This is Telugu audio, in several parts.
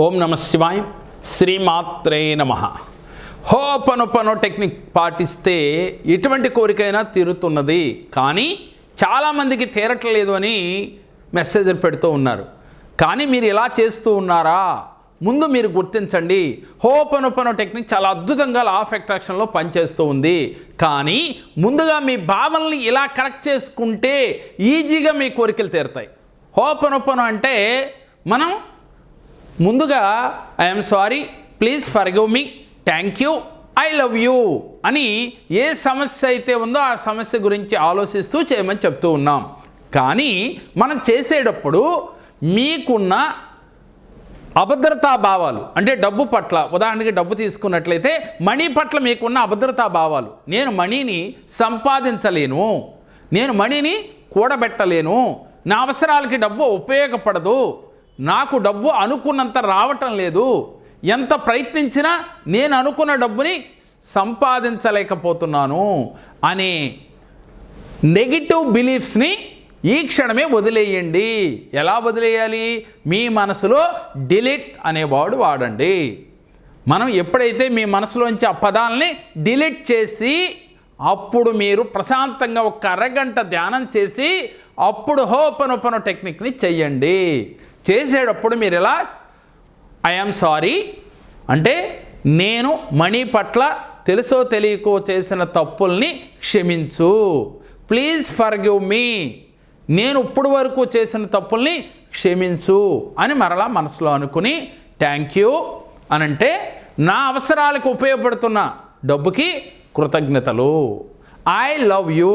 ఓం నమ శివాయ శ్రీమాత్రే నమ. హోపనొపనో టెక్నిక్ పాటిస్తే ఎటువంటి కోరికైనా తీరుతున్నది. కానీ చాలామందికి తీరట్లేదు అని మెసేజ్లు పెడుతూ ఉన్నారు. కానీ మీరు ఇలా చేస్తూ ఉన్నారా? ముందు మీరు గుర్తించండి. హోపనొపనో టెక్నిక్ చాలా అద్భుతంగా లా ఆఫ్ అట్రాక్షన్లో పనిచేస్తూ ఉంది. కానీ ముందుగా మీ భావనల్ని ఇలా కరెక్ట్ చేసుకుంటే ఈజీగా మీ కోరికలు తీరుతాయి. హోపనొపనో అంటే మనం ముందుగా I'm sorry please forgive me thank you I love you అని ఏ సమస్య అయితే ఉందో ఆ సమస్య గురించి ఆలోచిస్తూ చేయమని చెప్తూ ఉన్నాం. కానీ మనం చేసేటప్పుడు మీకున్న అభద్రతా భావాలు అంటే డబ్బు పట్ల ఉదాహరణకి డబ్బు తీసుకున్నట్లయితే మనీ పట్ల మీకున్న అభద్రతా భావాలు నేను మనీని సంపాదించలేను. నేను మనీని కూడబెట్టలేను. నా అవసరాలకి డబ్బు ఉపయోగపడదు. నాకు డబ్బు అనుకున్నంత రావటం లేదు. ఎంత ప్రయత్నించినా నేను అనుకున్న డబ్బుని సంపాదించలేకపోతున్నాను అనే నెగిటివ్ బిలీఫ్స్ని ఈ క్షణమే వదిలేయండి. ఎలా వదిలేయాలి? మీ మనసులో డిలీట్ అనే వాడండి. మనం ఎప్పుడైతే మీ మనసులోంచి ఆ పదాలని డిలీట్ చేసి అప్పుడు మీరు ప్రశాంతంగా ఒక అరగంట ధ్యానం చేసి అప్పుడు హోపనొపన టెక్నిక్ని చెయ్యండి. చేసేటప్పుడు మీరు ఎలా? ఐఎమ్ సారీ అంటే నేను మనీ పట్ల తెలుసో తెలియకో చేసిన తప్పుల్ని క్షమించు. ప్లీజ్ ఫర్గివ్ మీ నేను ఇప్పుడు వరకు చేసిన తప్పుల్ని క్షమించు అని మరలా మనసులో అనుకుని థ్యాంక్ యూ అని అంటే నా అవసరాలకు ఉపయోగపడుతున్న డబ్బుకి కృతజ్ఞతలు. ఐ లవ్ యూ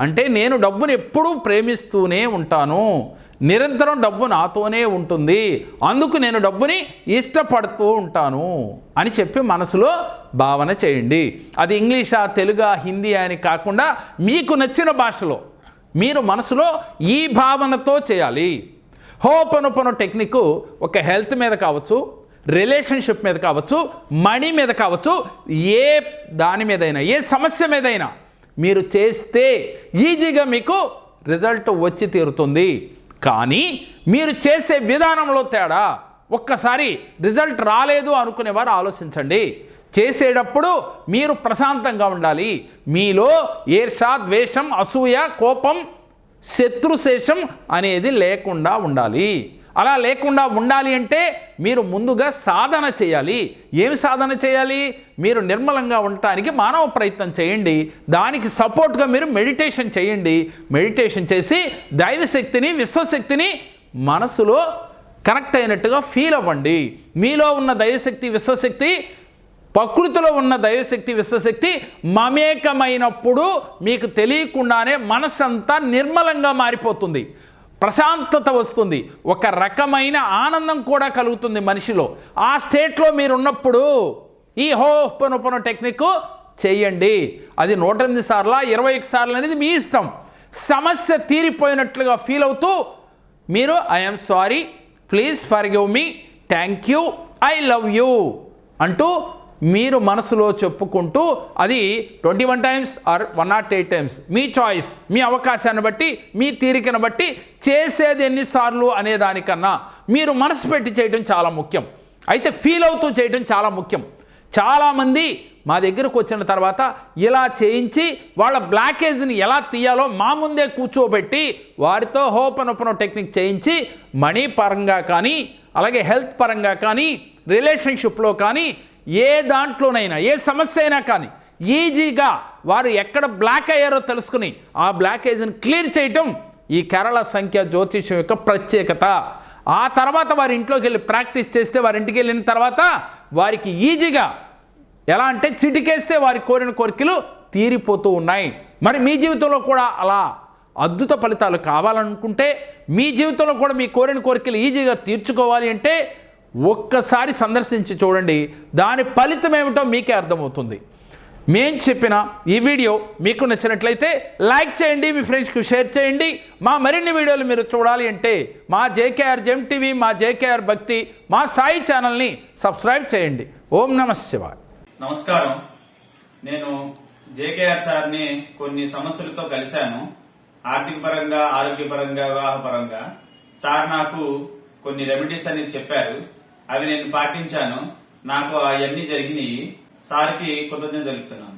అంటే నేను డబ్బును ఎప్పుడూ ప్రేమిస్తూనే ఉంటాను. నిరంతరం డబ్బు నాతోనే ఉంటుంది. అందుకు నేను డబ్బుని ఇష్టపడుతూ ఉంటాను అని చెప్పి మనసులో భావన చేయండి. అది ఇంగ్లీషా తెలుగా హిందీ అని కాకుండా మీకు నచ్చిన భాషలో మీరు మనసులో ఈ భావనతో చేయాలి. హోపనొపన టెక్నిక్ ఒక హెల్త్ మీద కావచ్చు రిలేషన్షిప్ మీద కావచ్చు మనీ మీద కావచ్చు ఏ దాని మీదైనా ఏ సమస్య మీదైనా మీరు చేస్తే ఈజీగా మీకు రిజల్ట్ వచ్చి తీరుతుంది. కానీ మీరు చేసే విధానంలో తేడా. ఒక్కసారి రిజల్ట్ రాలేదు అనుకునేవారు ఆలోచించండి. చేసేటప్పుడు మీరు ప్రశాంతంగా ఉండాలి. మీలో ఈర్ష ద్వేషం అసూయ కోపం శత్రుశేషం అనేది లేకుండా ఉండాలి. అలా లేకుండా ఉండాలి అంటే మీరు ముందుగా సాధన చేయాలి. ఏమి సాధన చేయాలి? మీరు నిర్మలంగా ఉండటానికి మానవ ప్రయత్నం చేయండి. దానికి సపోర్ట్గా మీరు మెడిటేషన్ చేయండి. మెడిటేషన్ చేసి దైవశక్తిని విశ్వశక్తిని మనసులో కనెక్ట్ అయినట్టుగా ఫీల్ అవ్వండి. మీలో ఉన్న దైవశక్తి విశ్వశక్తి ప్రకృతిలో ఉన్న దైవశక్తి విశ్వశక్తి మమేకమైనప్పుడు మీకు తెలియకుండానే మనసంతా నిర్మలంగా మారిపోతుంది. ప్రశాంతత వస్తుంది. ఒక రకమైన ఆనందం కూడా కలుగుతుంది మనిషిలో. ఆ స్టేట్లో మీరున్నప్పుడు ఈ హోపనొపన టెక్నిక్ చేయండి. అది నూట ఎనిమిది సార్లా ఇరవై ఒక సార్లు అనేది మీ ఇష్టం. సమస్య తీరిపోయినట్లుగా ఫీల్ అవుతూ మీరు I'm sorry please forgive me thank you I love you అంటూ మీరు మనసులో చెప్పుకుంటూ అది twenty one times or one nought eight times me choice మీ అవకాశాన్ని బట్టి మీ తీరికను బట్టి చేసేది ఎన్నిసార్లు అనే దానికన్నా మీరు మనసు పెట్టి చేయడం చాలా ముఖ్యం. అయితే ఫీల్ అవుతూ చేయడం చాలా ముఖ్యం. చాలామంది మా దగ్గరకు వచ్చిన తర్వాత ఇలా చేయించి వాళ్ళ బ్లాకేజ్ని ఎలా తీయాలో మా ముందే కూర్చోబెట్టి వారితో హోపనొపనో టెక్నిక్ చేయించి మనీ పరంగా కానీ అలాగే హెల్త్ పరంగా కానీ రిలేషన్షిప్లో కానీ ఏ దాంట్లోనైనా ఏ సమస్య అయినా కానీ ఈజీగా వారు ఎక్కడ బ్లాక్ అయ్యారో తెలుసుకుని ఆ బ్లాకేజ్ని క్లియర్ చేయటం ఈ కేరళ సంఖ్య జ్యోతిషం యొక్క ప్రత్యేకత. ఆ తర్వాత వారి ఇంట్లోకి వెళ్ళి ప్రాక్టీస్ చేస్తే వారి ఇంటికి వెళ్ళిన తర్వాత వారికి ఈజీగా ఎలా అంటే చిటికేస్తే వారి కోరిన కోరికలు తీరిపోతూ ఉన్నాయి. మరి మీ జీవితంలో కూడా అలా అద్భుత ఫలితాలు కావాలనుకుంటే మీ జీవితంలో కూడా మీ కోరిన కోరికలు ఈజీగా తీర్చుకోవాలి అంటే ఒక్కసారి సందర్శించి చూడండి. దాని ఫలితం ఏమిటో మీకే అర్థమవుతుంది. మేం చెప్పిన ఈ వీడియో మీకు నచ్చినట్లయితే లైక్ చేయండి మీ ఫ్రెండ్స్కి షేర్ చేయండి. మా మరిన్ని వీడియోలు మీరు చూడాలి అంటే మా జేకేఆర్ జెమ్ టీవీ మా జేకేఆర్ భక్తి మా సాయి ఛానల్ని సబ్స్క్రైబ్ చేయండి. ఓం నమ శివాయ్. నమస్కారం. నేను జేకేఆర్ సార్ని కొన్ని సమస్యలతో కలిశాను. ఆర్థిక పరంగా ఆరోగ్యపరంగా వివాహ పరంగా సార్ నాకు కొన్ని రెమెడీస్ అని చెప్పారు. అవి నేను పాటించాను. నాకు అవన్నీ జరిగినాయి. సార్కి కృతజ్ఞత జరుపుతున్నాను